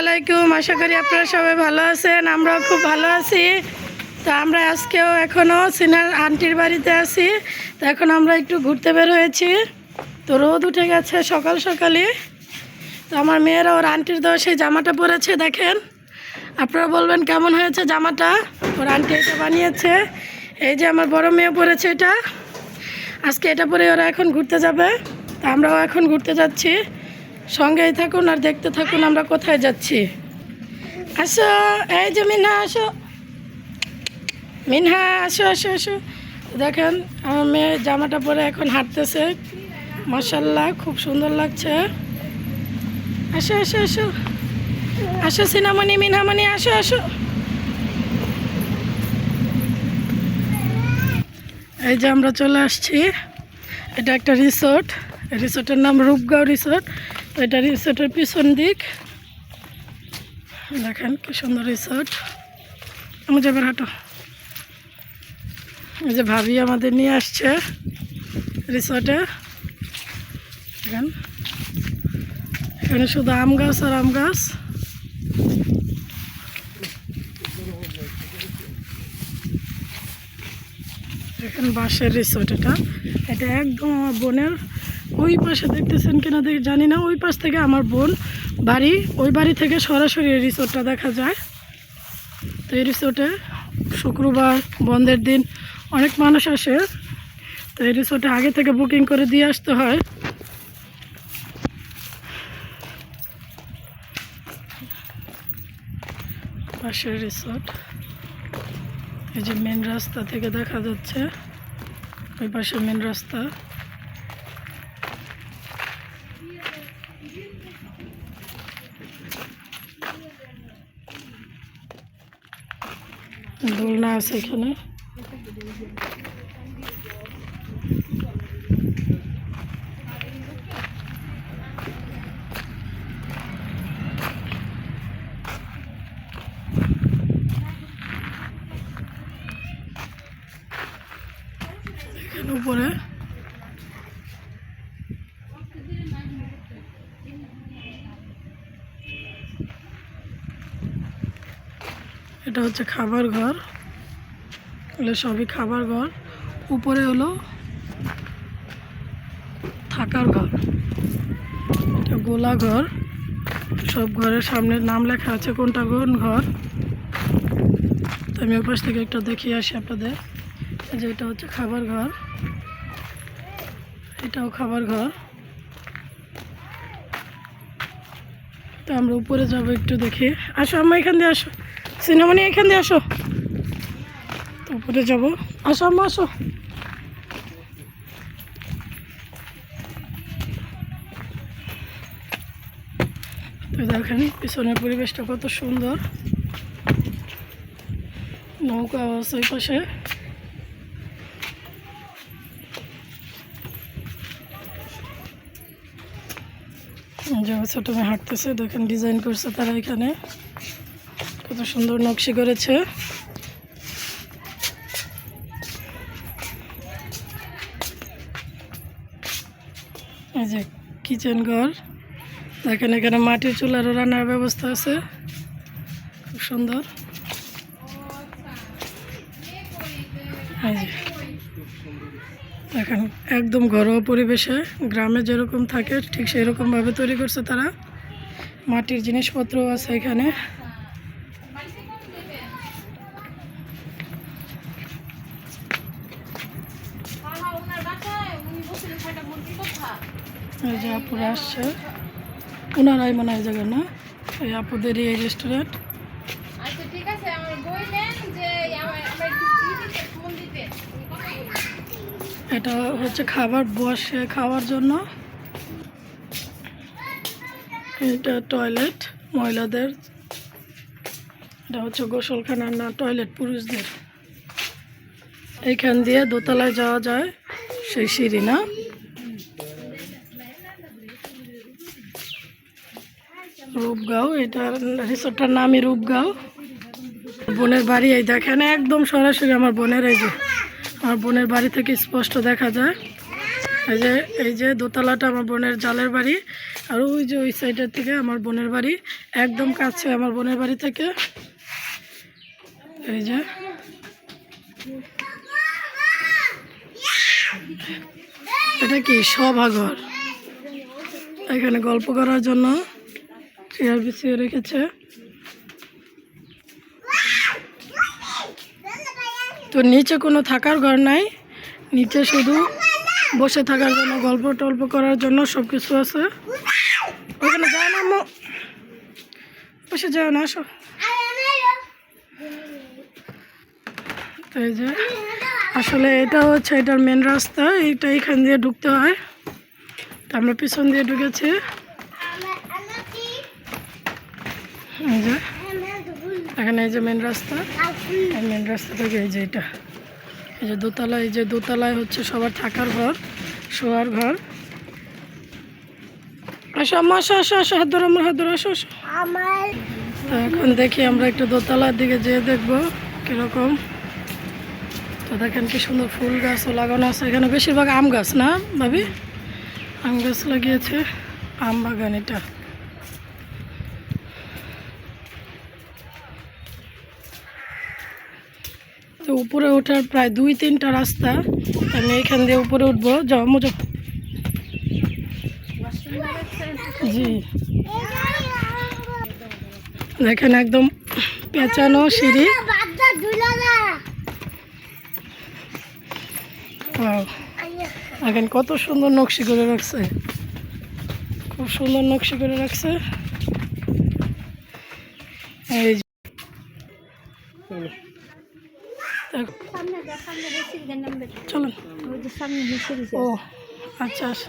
আলাইকুম, আশা করি আপনারা সবাই ভালো আছেন, আমরাও খুব ভালো আছি। তো আমরা আজকেও এখনও সিনার আন্টির বাড়িতে আছি। তো এখন আমরা একটু ঘুরতে বের হয়েছি। তো রোদ উঠে গেছে সকাল সকালে তো আমার মেয়েরা ওর আন্টির দেওয়া সেই জামাটা পরেছে, দেখেন। আপনারা বলবেন কেমন হয়েছে জামাটা? ওর আন্টি এটা বানিয়েছে। এই যে আমার বড় মেয়ে পরেছে এটা। আজকে এটা পরে ওরা এখন ঘুরতে যাবে। তা আমরাও এখন ঘুরতে যাচ্ছি। সঙ্গেই থাকুন আর দেখতে থাকুন আমরা কোথায় যাচ্ছি। আসো, এই যে মিনহা, আসো। মিনহা, আসো আসো আসো। দেখেন, আমার মেয়ে জামাটা পরে এখন হাঁটতেছে। মাসাল্লাহ খুব সুন্দর লাগছে। আসো আসো আসো। আসো, সিনামণি, মিনহামণি, আসো আসো। এই যে আমরা চলে আসছি। এটা একটা রিসোর্ট। রিসোর্টের নাম রূপগাঁও রিসোর্ট। তো এটা রিসোর্টের পিছন দিক। দেখেন কি সুন্দর রিসোর্ট। আমি যাবার হাঁটো। এই যে ভাবি আমাদের নিয়ে আসছে রিসোর্টে। দেখেন। এখানে শুধু আম গাছ আর আম গাছ। এখানে বাঁশের রিসোর্ট এটা। এটা একদম আমার বোনের ওই পাশে দেখতেছেন কিনা দেখি জানি না, ওই পাশ থেকে আমার বোন বাড়ি, ওই বাড়ি থেকে সরাসরি রিসোর্টটা দেখা যায়। তো এই রিসোর্টে শুক্রবার, বন্ধের দিন অনেক মানুষ আসে। তো এই রিসোর্টে আগে থেকে বুকিং করে দিয়ে আসতে হয়। পাশের রিসোর্ট এই যে মেন রাস্তা থেকে দেখা যাচ্ছে, ওই পাশে মেন রাস্তা। দোলনা আছে এখানে। উপরে এটা হচ্ছে খাবার ঘর। এগুলো সবই খাবার ঘর। উপরে হলো থাকার ঘর। এটা গোলা ঘর। সব ঘরের সামনে নাম লেখা আছে কোনটা কোন ঘর। তো আমি ওপাশ থেকে একটা দেখিয়ে আসি আপনাদের। যে এটা হচ্ছে খাবার ঘর। এটাও খাবার ঘর। তো আমরা উপরে যাব একটু দেখি। আসো আম্মা, এখান দিয়ে আসো। সিনেমানি এখান দিয়ে আসো। তারপরে যাব। আসো আম্মা, আসো। পিছনের পরিবেশটা কত সুন্দর। নৌকা আছে ওই পাশে। যে ছোট মেয়ে হাঁটতেছে, দেখেন ডিজাইন করছে তারা এখানে। কত সুন্দর নকশি করেছে। এই যে কিচেন ঘর। দেখেন এখানে মাটির চুলারও রান্নার ব্যবস্থা আছে। খুব সুন্দর। দেখেন একদম ঘরোয়া পরিবেশে, গ্রামে যেরকম থাকে, ঠিক সেই রকমভাবে তৈরি করছে তারা। মাটির জিনিসপত্র আছে এখানে। এই যে আপুরা আসছে। ওনারাই মনে হয় জায়গা না? এই আপুদেরই এই রেস্টুরেন্ট এটা হচ্ছে খাবার বসে খাওয়ার জন্য। এটা টয়লেট মহিলাদের। এটা হচ্ছে গোসলখানা না টয়লেট পুরুষদের। এইখান দিয়ে দোতলায় যাওয়া যায়, সেই সিঁড়ি না? রূপগাঁও, এটা রিসোর্টটার নামই রূপগাঁও। বোনের বাড়ি এই দেখেন, একদম সরাসরি আমার বোনের এই যে, আমার বোনের বাড়ি থেকে স্পষ্ট দেখা যায়। এই যে এই যে দোতলাটা আমার বোনের জালের বাড়ি, আর ওই যে ওই সাইডের থেকে আমার বোনের বাড়ি, একদম কাছে আমার বোনের বাড়ি থেকে। এই যে, এটা কি সভাঘর? এখানে গল্প করার জন্য। চেয়ার বিছিয়ে রেখেছে। তো নিচে কোনো থাকার ঘর নাই। নিচে শুধু বসে থাকার জন্য, গল্প টল্প করার জন্য সব কিছু আছে। ওখানে যায় না আম্মু বসে যায় না, আসো। তো এই যে, আসলে এটা হচ্ছে এটার মেন রাস্তা এইটা এখান দিয়ে ঢুকতে হয়। তো আমরা পিছন দিয়ে ঢুকেছি। এই যে, এখানে এই যে মেন রাস্তা। মেন রাস্তা থেকে এই যে এটা। এই যে দোতলা, এই যে দোতলায় হচ্ছে সবার থাকার ঘর, শোয়ার ঘর। আমার এখন দেখি আমরা একটু দোতলার দিকে যেয়ে দেখব কীরকম। তো দেখেন কি সুন্দর ফুল গাছও লাগানো আছে। এখানে বেশিরভাগ আম গাছ না ভাবি? আম গাছ লাগিয়েছে। আম বাগান এটা। তো উপরে ওঠার প্রায় দুই তিনটা রাস্তা, আমি এখান দিয়ে উপরে উঠবো। যাও, মজা। জি। দেখেন একদম পেঁচানো সিঁড়ি। দেখেন কত সুন্দর নকশি করে রাখছে। খুব সুন্দর নকশি করে রাখছে। এই যে। দেখ- সামনে দেখ সামনে বেশি দেন নাম্বার চলুন ও আচ্ছা আচ্ছা।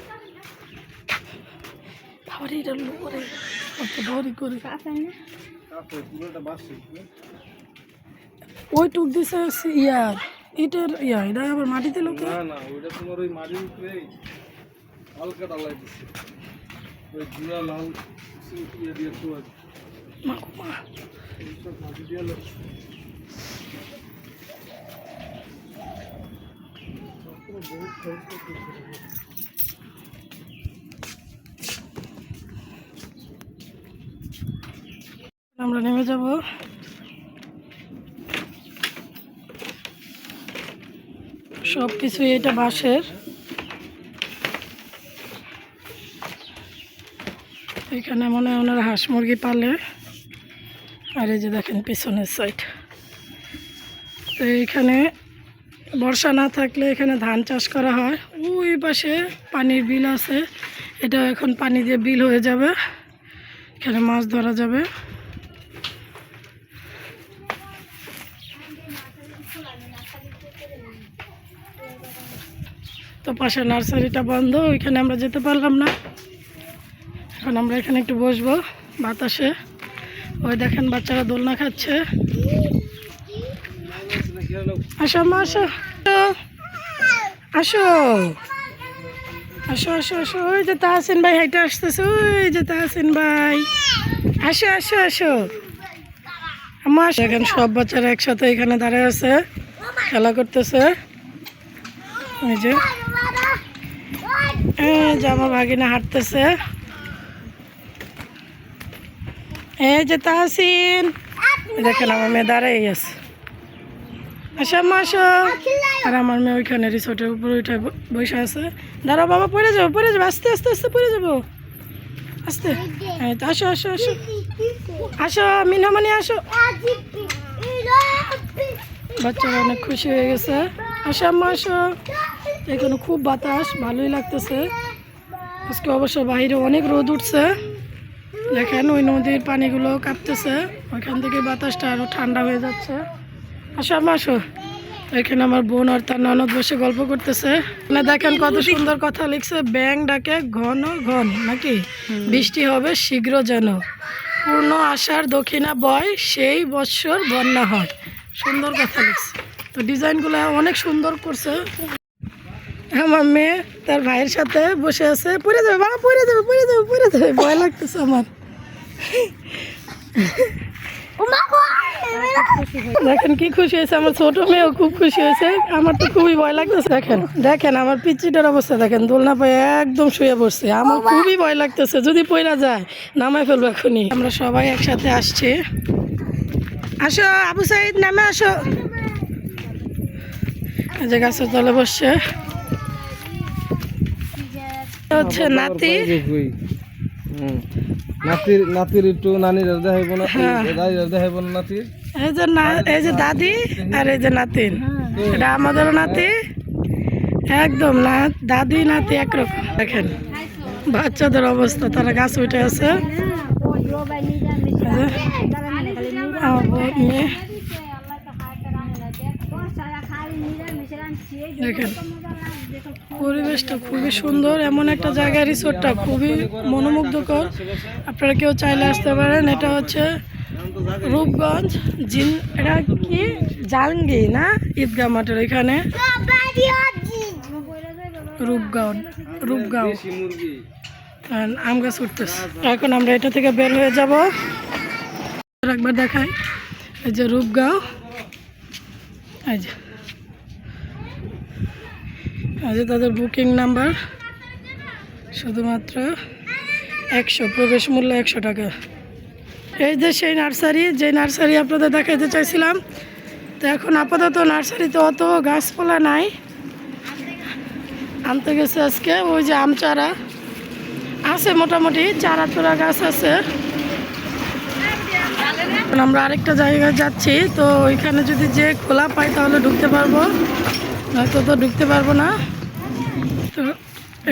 আবার এটা কত করে। আপেন না? ওই টুক দিছে ইয়ার। ইটের ইয়া এটা আবার মাটিতে লোকে না না ওইটা তোমার ওই মাটির উপরে হালকা ডালাই দিচ্ছে ওই গুড়া লাল ইয়ে দিয়ে তো মা মা। আমরা নেমে যাব। সব কিছু এটা বাঁশের। এখানে মনে হয় ওনারা হাঁস মুরগি পালে। আর এই যে দেখেন পিছনের সাইড তো এইখানে বর্ষা না থাকলে এখানে ধান চাষ করা হয়। ওই পাশে পানির বিল আছে। এটা এখন পানি দিয়ে বিল হয়ে যাবে। এখানে মাছ ধরা যাবে। তো পাশে নার্সারিটা বন্ধ, ওইখানে আমরা যেতে পারলাম না। এখন আমরা এখানে একটু বসবো বাতাসে। ওই দেখেন বাচ্চারা দোলনা খাচ্ছে। আসো, মা, আসো। আসো। আসো আসো আসো। ওই যে ভাই হাইটে আসতেছে, ওই যে ভাই। আসো আসো আসো। আমার দেখেন, সব বাচ্চারা একসাথে এখানে দাঁড়ায় আছে, খেলা করতেছে। এই যে। এই আমার ভাগিনা হাঁটতেছে। এই যে তাহসিন। দেখেন, আমার মেয়ে দাঁড়াই আছে। আসো আম্মা আসো। আর আমার মেয়ে ওইখানে রিসোর্টের উপরে ব- বসে আছে। দাঁড়াও বাবা, পড়ে যাব পড়ে যাব। আস্তে আস্তে আস্তে, পড়ে যাব। আস্তে। এই তো, আসো আসো আসো। আসো মিনামণি আসো। বাচ্চারা অনেক খুশি হয়ে গেছে। আসো, আম্মা, আসো। এখানে খুব বাতাস, ভালোই লাগতেছে। আজকে অবশ্য বাইরে অনেক রোদ উঠছে। দেখেন ওই নদীর পানিগুলো কাঁপতেছে। ওইখান থেকে বাতাসটা আরও ঠান্ডা হয়ে যাচ্ছে। আসো আম্মা আসো। এখানে আমার বোন আর তার ননদ বসে গল্প করতেছে। মানে দেখেন কত সুন্দর কথা লিখছে ব্যাং ডাকে ঘন ঘন নাকি? বৃষ্টি হবে শীঘ্র যেন। পূর্ণ আশার দক্ষিণা বয় সেই বৎসর বন্যা হয়। সুন্দর কথা লিখছে। তো ডিজাইনগুলো অনেক সুন্দর করছে। আমার মেয়ে তার ভাইয়ের সাথে বসে আছে। পড়ে যাবে বাবা পড়ে যাবে পড়ে যাবে পড়ে যাবে। ভয় লাগতেছে আমার। দেখেন কি খুশি হয়েছে আমার ছোট মেয়েও খুব খুশি হয়েছে। আমার তো খুবই ভয় লাগতেছে দেখেন। দেখেন আমার পিচিটার অবস্থা দেখেন দোলনা পায়ে একদম শুয়ে পড়ছে। আমার খুবই ভয় লাগতেছে যদি পয়রা যায় নামায় ফেলব এখনই। আমরা সবাই একসাথে আসছি। আসো আবু সাইদ নামে আসো। যে গাছের তলে বসছে। হচ্ছে নাতি। হুম। নাতির নাতির একটু নানির দেখাইব না হ্যাঁ। দেখাইব না নাতির এই যে না এই যে দাদি আর এই যে নাতিন। এটা আমাদেরও নাতি। একদম না দাদি নাতি একরকম। দেখেন বাচ্চাদের অবস্থা তারা গাছ উঠে আছে। এই যে, আমার বউ, মেয়ে পরিবেশটা খুবই সুন্দর, এমন একটা জায়গায় রিসোর্টটা খুবই মনোমুগ্ধকর। আপনারা কেউ চাইলে আসতে পারেন, এটা হচ্ছে রূপগঞ্জ জিন, এটা কি? জালঙ্গি না? ঈদগাহ মাঠের এখানে রূপগাঁও রূপগাঁও। আম গাছ উঠতেছে। এখন আমরা এটা থেকে বের হয়ে যাব। একবার দেখাই। এই যে রূপগাঁও। এই যে। যে তাদের বুকিং নাম্বার। শুধুমাত্র একশো, প্রবেশ মূল্য একশো টাকা। এই যে সেই নার্সারি, যে নার্সারি আপনাদের দেখাইতে চাইছিলাম, তো এখন আপাতত নার্সারিতে অত গাছপালা নাই। আনতে গেছে আজকে, ওই যে আম চারা। আছে মোটামুটি, চারা চোরা গাছ আছে। আমরা আরেকটা জায়গায় যাচ্ছি, তো ওইখানে যদি যে খোলা পাই তাহলে ঢুকতে পারব। নয়তো তো ঢুকতে পারব না। তো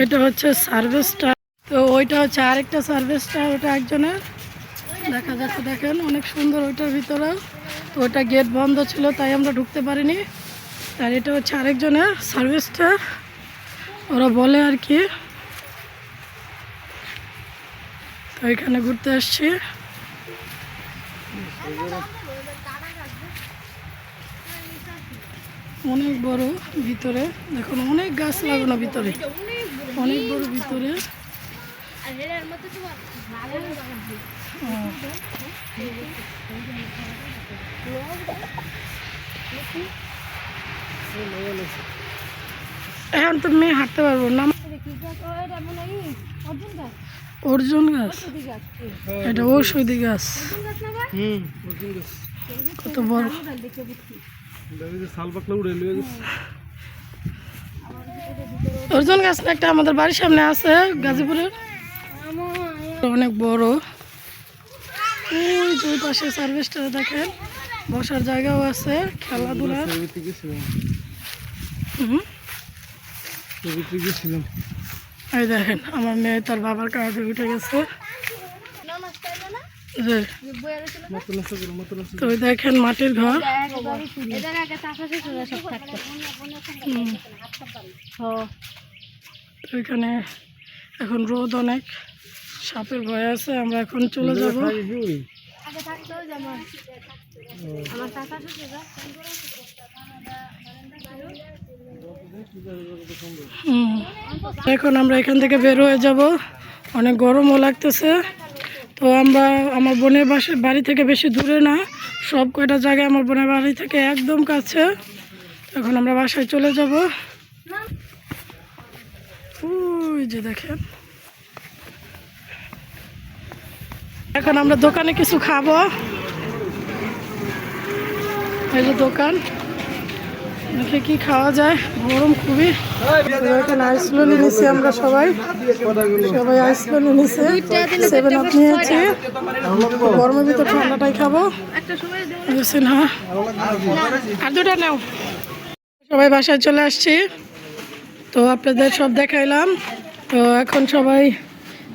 এটা হচ্ছে সার্ভিসটা তো ওইটা হচ্ছে আরেকটা সার্ভিসটা ওটা একজনের। দেখা যাচ্ছে, দেখেন, অনেক সুন্দর ওইটার ভিতরে। তো ওটা গেট বন্ধ ছিল, তাই আমরা ঢুকতে পারিনি। আর এটা হচ্ছে আরেকজনের সার্ভিসটা ওরা বলে আর কি। তো এখানে ঘুরতে আসছি। অনেক বড় ভিতরে দেখুন অনেক গাছ লাগানো ভিতরে। অনেক বড় ভিতরে। এখন তো মেয়ে হাঁটতে পারব না। অর্জুন গাছ। এটা ঔষধি গাছ। কত বড়। অর্জুন গাছ একটা আমাদের বাড়ির সামনে আছে, গাজীপুরের। অনেক বড়। যে পাশে সার্ভিসটা দেখেন, বসার জায়গাও আছে। ছবিতে এই দেখেন, আমার মেয়ে তার বাবার কাছে উঠে গেছে। তো দেখেন মাটির ঘর। তো এখানে এখন রোদ অনেক সাপের ভয় আছে আমরা এখন চলে যাব। এখন আমরা এখান থেকে বের হয়ে যাব। অনেক গরমও লাগতেছে। তো আমরা, আমার বোনের বাসা, বাড়ি থেকে বেশি দূরে না। সব কয়টা জায়গায় আমার বোনের বাড়ি থেকে একদম কাছে। এখন আমরা বাসায় চলে যাব। ওই যে দেখেন। এখন আমরা দোকানে কিছু খাব। এই যে দোকান। দেখে কি খাওয়া যায়? গরম খুবই। এখানে আইসলনি নিছি আমরা সবাই। সবাই আইসলনি নিছে সেভেন আপ নিয়েছি। গরমের ভিতর ঠান্ডাটাই খাব। বুঝছেন হ্যাঁ আর দুটা নাও। সবাই বাসায় চলে আসছি। তো আপনাদের সব দেখাইলাম। তো এখন সবাই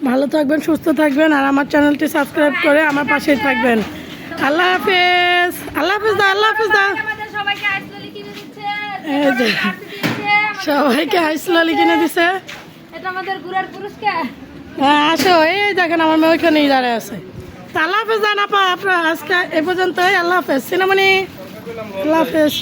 ভালো থাকবেন, সুস্থ থাকবেন, আর আমার চ্যানেলটি সাবস্ক্রাইব করে আমার পাশেই থাকবেন। আল্লাহ হাফেজ। আল্লাহ হাফেজ দা, আল্লাহ হাফেজ দা। এই যে দিচ্ছে সবাইকে আইসলালি কিনে দিছে। এটা আমাদের ঘুরার পুরস্কার হ্যাঁ আসো এই দেখেন আমার মেয়ে ওইখানেই দাঁড়ায় আছে। আল্লাহ হাফেজ জান আপা আপনার আজকে এ পর্যন্তই আল্লাহ হাফেজ। সিনেমানি আল্লাহ হাফেজ।